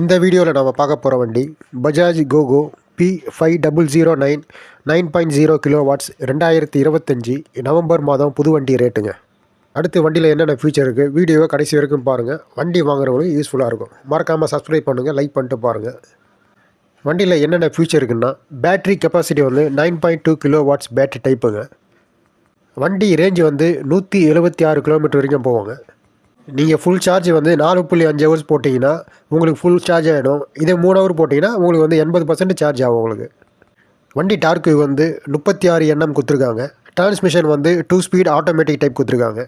இந்த வீடியோவில் நம்ம பார்க்க போகிற வண்டி Bajaj GoGo P five double zero nine nine point zero kilo watts ரெண்டாயிரத்தி இருபத்தஞ்சி நவம்பர் மாதம் புது வண்டி ரேட்டுங்க. அடுத்து வண்டியில் என்னென்ன ஃபீச்சர் இருக்குது வீடியோவை கடைசி வரைக்கும் பாருங்கள் வண்டி வாங்குறவங்களுக்கு யூஸ்ஃபுல்லாக இருக்கும். மறக்காமல் சப்ஸ்கிரைப் பண்ணுங்கள் லைக் பண்ணிட்டு பாருங்கள் வண்டியில் என்னென்ன ஃபியூச்சர் இருக்குன்னா பேட்ரி கெப்பாசிட்டி வந்து nine point two kilo watts battery டைப்புங்க வண்டி ரேஞ்சு வந்து நூற்றி எழுபத்தி ஆறு கிலோமீட்டர் வரைக்கும் போவாங்க நீங்கள் ஃபுல் சார்ஜ் வந்து நாலு புள்ளி அஞ்சு ஹவர்ஸ் போட்டிங்கன்னா உங்களுக்கு ஃபுல் சார்ஜ் ஆகிடும் இதே மூணு ஹவர் போட்டிங்கன்னா உங்களுக்கு வந்து எண்பது பர்சன்ட் சார்ஜ் ஆகும் உங்களுக்கு. வண்டி டார்க்கு வந்து முப்பத்தி ஆறு எண்ணம் கொடுத்துருக்காங்க. டிரான்ஸ்மிஷன் வந்து டூ ஸ்பீட் ஆட்டோமேட்டிக் டைப் கொடுத்துருக்காங்க.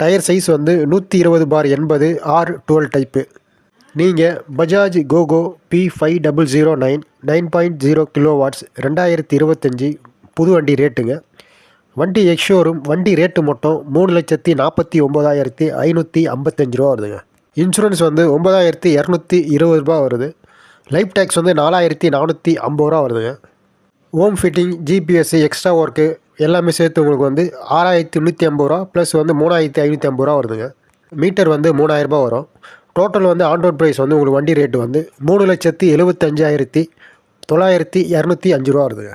டயர் சைஸ் வந்து நூற்றி இருபது பார் எண்பது ஆர் டுவெல் டைப்பு நீங்கள் Bajaj GoGo P five double zero nine nine point zero kilo watts ரெண்டாயிரத்தி இருபத்தஞ்சி புது வண்டி ரேட்டுங்க வண்டி எக்ஷோரூம் வண்டி ரேட்டு மட்டும் மூணு லட்சத்தி நாற்பத்தி ஒம்பதாயிரத்தி ஐநூற்றி ஐம்பத்தஞ்சு ரூபா வருதுங்க. இன்சூரன்ஸ் வந்து ஒம்பதாயிரத்தி இரநூத்தி இருபது ரூபா வருது. லைஃப் டேக்ஸ் வந்து நாலாயிரத்தி நானூற்றி ஐம்பது ரூபா வருதுங்க. ஹோம் ஃபிட்டிங் ஜிபிஎஸ்சி எக்ஸ்ட்ரா ஒர்க்கு எல்லாமே சேர்த்து உங்களுக்கு வந்து ஆறாயிரத்தி நூற்றி ஐம்பது ரூபா ப்ளஸ் வந்து மூணாயிரத்தி ஐநூற்றி ஐம்பது ரூபா வருதுங்க. மீட்டர் வந்து மூணாயிரரூபா வரும். டோட்டல் வந்து ஆன் ரோட் ப்ரைஸ் வந்து உங்களுக்கு வண்டி ரேட்டு வந்து மூணு லட்சத்தி எழுபத்தஞ்சாயிரத்தி தொள்ளாயிரத்தி இரநூத்தி அஞ்சு ரூபா வருதுங்க.